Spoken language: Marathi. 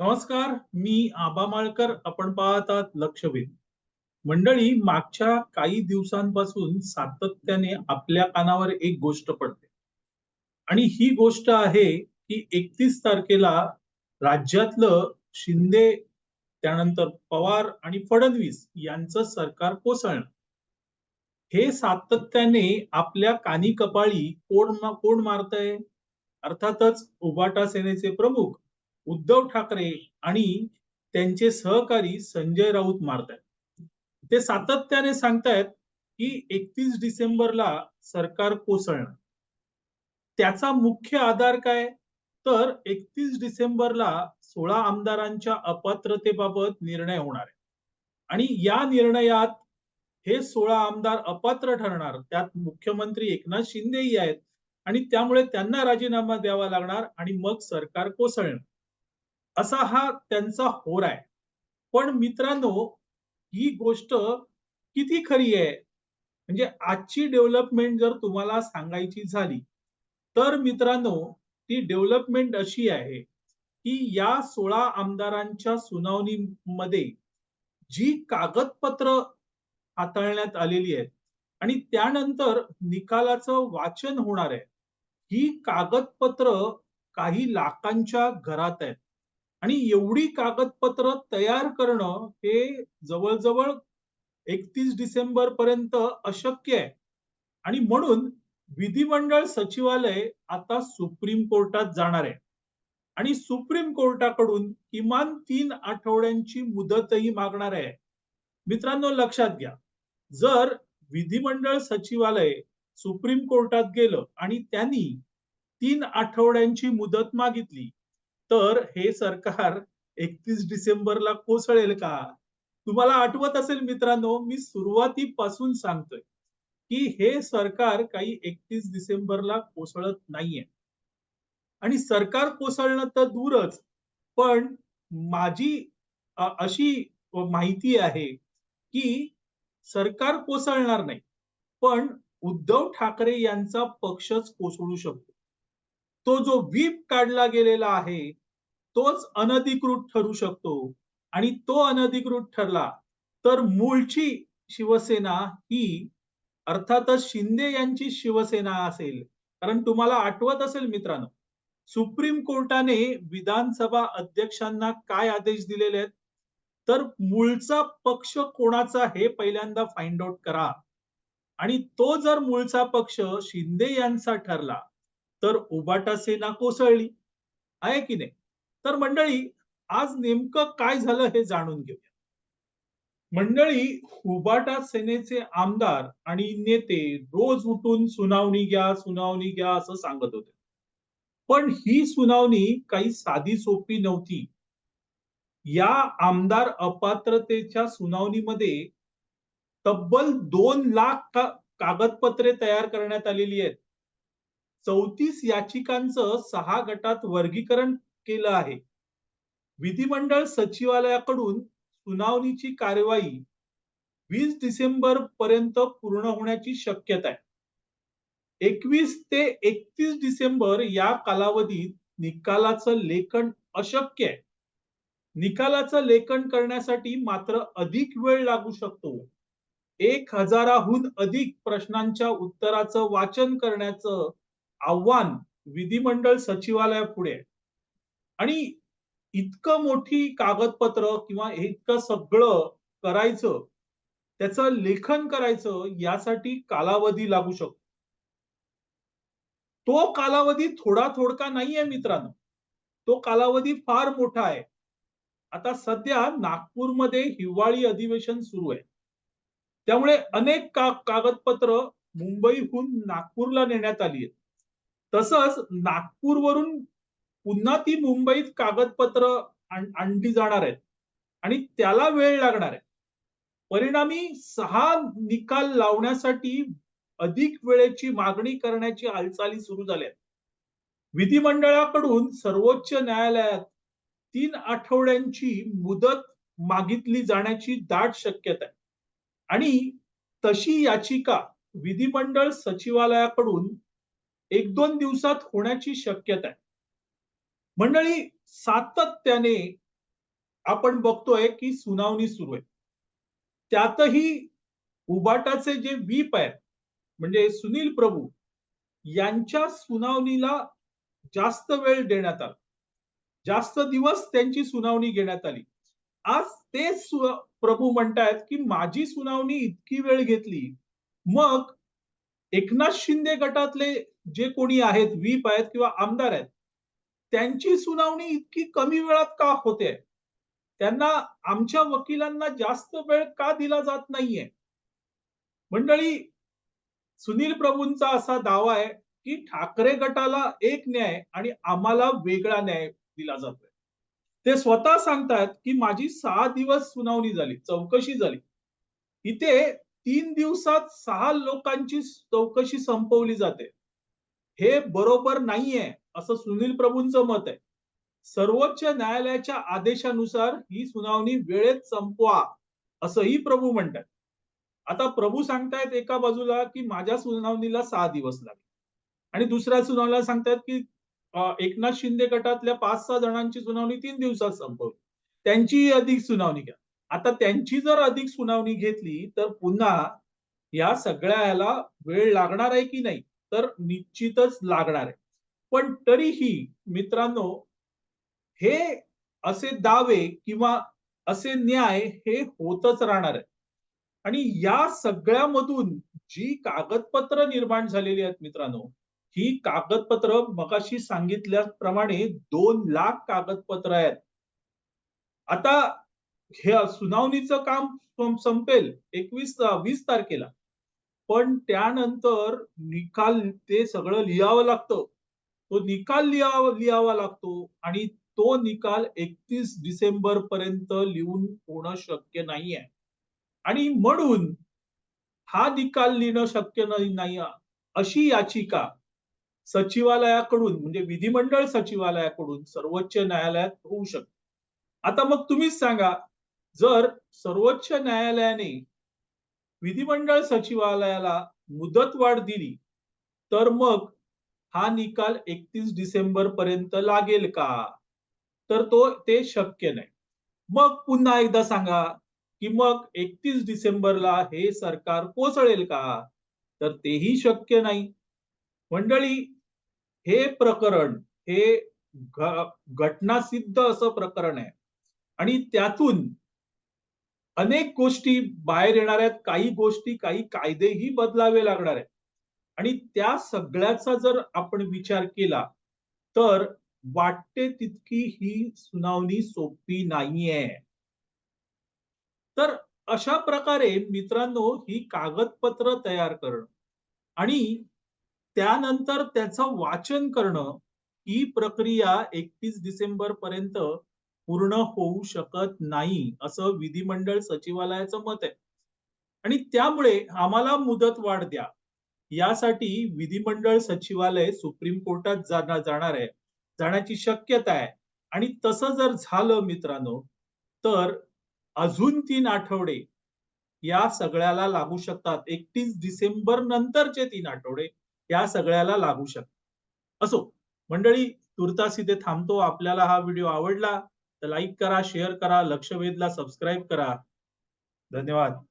नमस्कार मी आबा माळकर. आपण पाहतात लक्षवेध. मंडळी मागच्या काही दिवसांपासून सातत्याने आपल्या कानावर एक गोष्ट पडते. आणि ही गोष्ट आहे की एकतीस तारखेला राज्यातलं शिंदे त्यानंतर पवार आणि फडणवीस यांचं सरकार कोसळणं. हे सातत्याने आपल्या कानी कपाळी कोण कोण मारतय? अर्थातच उबाटा सेनेचे प्रमुख उद्धव ठाकरे आणि त्यांचे सहकारी संजय राऊत मारतायत. ते सातत्याने सांगतायत की एकतीस डिसेंबरला सरकार कोसळणार. त्याचा मुख्य आधार काय? तर एकतीस डिसेंबरला सोळा आमदारांच्या अपात्रतेबाबत निर्णय होणार आहे. आणि या निर्णयात हे सोळा आमदार अपात्र ठरणार. त्यात मुख्यमंत्री एकनाथ शिंदेही आहेत आणि त्यामुळे त्यांना राजीनामा द्यावा लागणार आणि मग सरकार कोसळणार. असा हा त्यांचा होर आहे. पण मित्रांनो ही गोष्ट किती खरी आहे? म्हणजे आजची डेव्हलपमेंट जर तुम्हाला सांगायची झाली तर मित्रांनो ती डेव्हलपमेंट अशी आहे की या सोळा आमदारांच्या सुनावणीमध्ये जी कागदपत्र हाताळण्यात आलेली आहेत आणि त्यानंतर निकालाचं वाचन होणार आहे ही कागदपत्र काही लाखांच्या घरात आहेत. आणि एवढी कागदपत्र तयार करणं हे जवळजवळ एकतीस डिसेंबर पर्यंत अशक्य आहे. आणि म्हणून विधिमंडळ सचिवालय आता सुप्रीम कोर्टात जाणार आहे. आणि सुप्रीम कोर्टाकडून किमान तीन आठवड्यांची मुदतही मागणार आहे. मित्रांनो लक्षात घ्या. जर विधिमंडळ सचिवालय सुप्रीम कोर्टात गेलं आणि त्यांनी तीन आठवड्यांची मुदत मागितली तर हे सरकार एकतीस डिसेंबरला कोसळेल का? तुम्हाला आठवत असेल मित्रांनो मी सुरुवातीपासून सांगतोय की हे सरकार काही एकतीस डिसेंबरला कोसळत नाहीये. आणि सरकार कोसळणं तर दूरच पण माझी अशी माहिती आहे की सरकार कोसळणार नाही पण उद्धव ठाकरे यांचा पक्षच कोसळू शकतो. तो जो व्हीप काढला गेलेला आहे तोच अनधिकृत ठरू शकतो. आणि तो अनधिकृत ठरला तर मूळची शिवसेना ही अर्थातच शिंदे यांची शिवसेना असेल. कारण तुम्हाला आठवत असेल मित्रांनो सुप्रीम कोर्टाने विधानसभा अध्यक्षांना काय आदेश दिलेले आहेत? तर मूळचा पक्ष कोणाचा हे पहिल्यांदा फाइंड आउट करा. आणि तो जर मूळचा पक्ष शिंदे यांचा ठरला तर उबाटा सेना कोसळली. आहे की नाही? तर मंडळी आज नेमकं काय झालं हे जाणून घेऊया. मंडळी उबाटा सेनेचे आमदार आणि नेते रोज उठून सुनावणी घ्या सुनावणी घ्या असं सांगत होते. पण ही सुनावणी काही साधी सोपी नव्हती. या आमदार अपात्रतेच्या सुनावणीमध्ये तब्बल दोन लाख का, कागदपत्रे तयार करण्यात आलेली आहेत. चौतीस याचिकांचं सहा गटात वर्गीकरण केलं आहे. विधिमंडळ सचिवालयाकडून सुनावणीची कार्यवाही वीस डिसेंबर पर्यंत पूर्ण होण्याची शक्यता आहे. एकवीस ते एकतीस डिसेंबर या कालावधीत निकालाचं लेखन अशक्य आहे. निकालाचं लेखन करण्यासाठी मात्र अधिक वेळ लागू शकतो. एक हजाराहून अधिक प्रश्नांच्या उत्तराचं वाचन करण्याचं आव्हान विधिमंडळ सचिवालयापुढे. आहे आणि इतकं मोठी कागदपत्र किंवा इतकं सगळं करायचं त्याचं लेखन करायचं यासाठी कालावधी लागू शकतो. तो कालावधी थोडा थोडका नाहीये मित्रांनो. तो कालावधी फार मोठा आहे. आता सध्या नागपूरमध्ये हिवाळी अधिवेशन सुरू आहे. त्यामुळे अनेक का कागदपत्र मुंबईहून नागपूरला नेण्यात आली आहेत. तसंच नागपूरवरून पुन्हा ती मुंबईत कागदपत्र आणली जाणार आहेत. आणि त्याला वेळ लागणार आहे. परिणामी सहा निकाल लावण्यासाठी अधिक वेळेची मागणी करण्याची हालचाली सुरू झाल्या आहेत. विधिमंडळाकडून सर्वोच्च न्यायालयात तीन आठवड्यांची मुदत मागितली जाण्याची दाट शक्यता आहे. आणि तशी याचिका विधिमंडळ सचिवालयाकडून एक दोन दिवसात होण्याची शक्यता आहे. मंडळी सातत्याने आपण बघतोय की सुनावणी सुरू आहे. त्यातही उबाटाचे जे व्हीप आहेत म्हणजे सुनील प्रभू यांच्या सुनावणीला जास्त वेळ देण्यात आला. जास्त दिवस त्यांची सुनावणी घेण्यात आली. आज ते सु- प्रभू म्हणतायत की माझी सुनावणी इतकी वेळ घेतली मग एकनाथ शिंदे गटातले जे कोणी आहेत व्हीप आहेत किंवा आमदार आहेत त्यांची सुनावणी इतकी कमी वेळात का होते? त्यांना आमच्या वकिलांना जास्त वेळ का दिला जात नाहीये? मंडळी सुनील प्रभूंचा असा दावा आहे की ठाकरे गटाला एक न्याय आणि आम्हाला वेगळा न्याय दिला जातोय. ते स्वतः सांगतात की माझी सहा दिवस सुनावणी झाली चौकशी झाली. इथे तीन दिवसात सहा लोकांची चौकशी संपवली जाते. हे बरोबर नाहीये असं सुनील प्रभूंचं मत आहे. सर्वोच्च न्यायालयाच्या आदेशानुसार ही सुनावणी वेळेत संपवा असंही प्रभू म्हणतात. आता प्रभू सांगतायत एका बाजूला की माझ्या सुनावणीला सहा दिवस लागले. आणि दुसऱ्या सुनावणीला सांगतायत की एकनाथ शिंदे गटातल्या पाच सहा जणांची सुनावणी तीन दिवसात संपवली. त्यांची अधिक सुनावणी घ्या. आता त्यांची जर अधिक सुनावणी घेतली तर पुन्हा या सगळ्याला वेळ लागणार आहे की नाही? तर निश्चितच लागणार आहे. पण तरीही मित्रांनो हे असे दावे किंवा असे न्याय हे होतच राहणार आहे. आणि या सगळ्यामधून जी कागदपत्र निर्माण झालेली आहेत मित्रांनो ही कागदपत्र मगाशी सांगितल्याप्रमाणे दोन लाख कागदपत्र आहेत. आता हे सुनावणीचं काम संपेल एकवीस वीस तारखेला. पण त्यानंतर निकाल ते सगळं लिहावं लागतं. तो निकाल लिहावा लिहावा लागतो आणि तो निकाल एकतीस डिसेंबर पर्यंत लिहून होणं शक्य नाहीये. आणि म्हणून हा निकाल लिहिणं शक्य नाही नाही अशी याचिका सचिवालयाकडून म्हणजे विधिमंडळ सचिवालयाकडून सर्वोच्च न्यायालयात होऊ शकते. आता मग तुम्हीच सांगा जर सर्वोच्च न्यायालयाने विधिमंडळ सचिवालयाला मुदतवाढ दिली तर मग हा निकाल एकतीस डिसेंबर पर्यंत लागेल का? तर तो ते शक्य नाही. मग पुन्हा एकदा सांगा की मग एकतीस डिसेंबरला हे सरकार कोसळेल का? तर तेही शक्य नाही. मंडळी हे प्रकरण हे घ- घटनासिद्ध असं प्रकरण आहे. आणि त्यातून अनेक गोष्टी बाहेर येणार आहेत काही गोष्टी काही कायदेही बदलावे लागणार आहेत. आणि त्या सगळ्याचा जर आपण विचार केला तर वाटते तितकी ही सुनावणी सोपी नाहीये. तर अशा प्रकारे मित्रांनो ही कागदपत्र तयार करणं आणि त्यानंतर त्याचं वाचन करणं ही प्रक्रिया एकतीस डिसेंबर पर्यंत पूर्ण होऊ शकत नाही असं विधिमंडळ सचिवालयाचं मत आहे. आणि त्यामुळे आम्हाला मुदत वाढ द्या. यासाठी विधिमंडळ सचिवालय सुप्रीम कोर्टात जाणार जाणार आहे. जाण्याची शक्यता आहे. आणि तसं जर झालं मित्रांनो तर अजून तीन आठवडे या सगळ्याला लागू शकतात. एकतीस डिसेंबर नंतरचे तीन आठवडे या सगळ्याला लागू शकतात. असो मंडळी तुर्तास इथे थांबतो. आपल्याला हा व्हिडिओ आवडला तर लाईक करा शेअर करा लक्षवेधला सबस्क्राईब करा. धन्यवाद.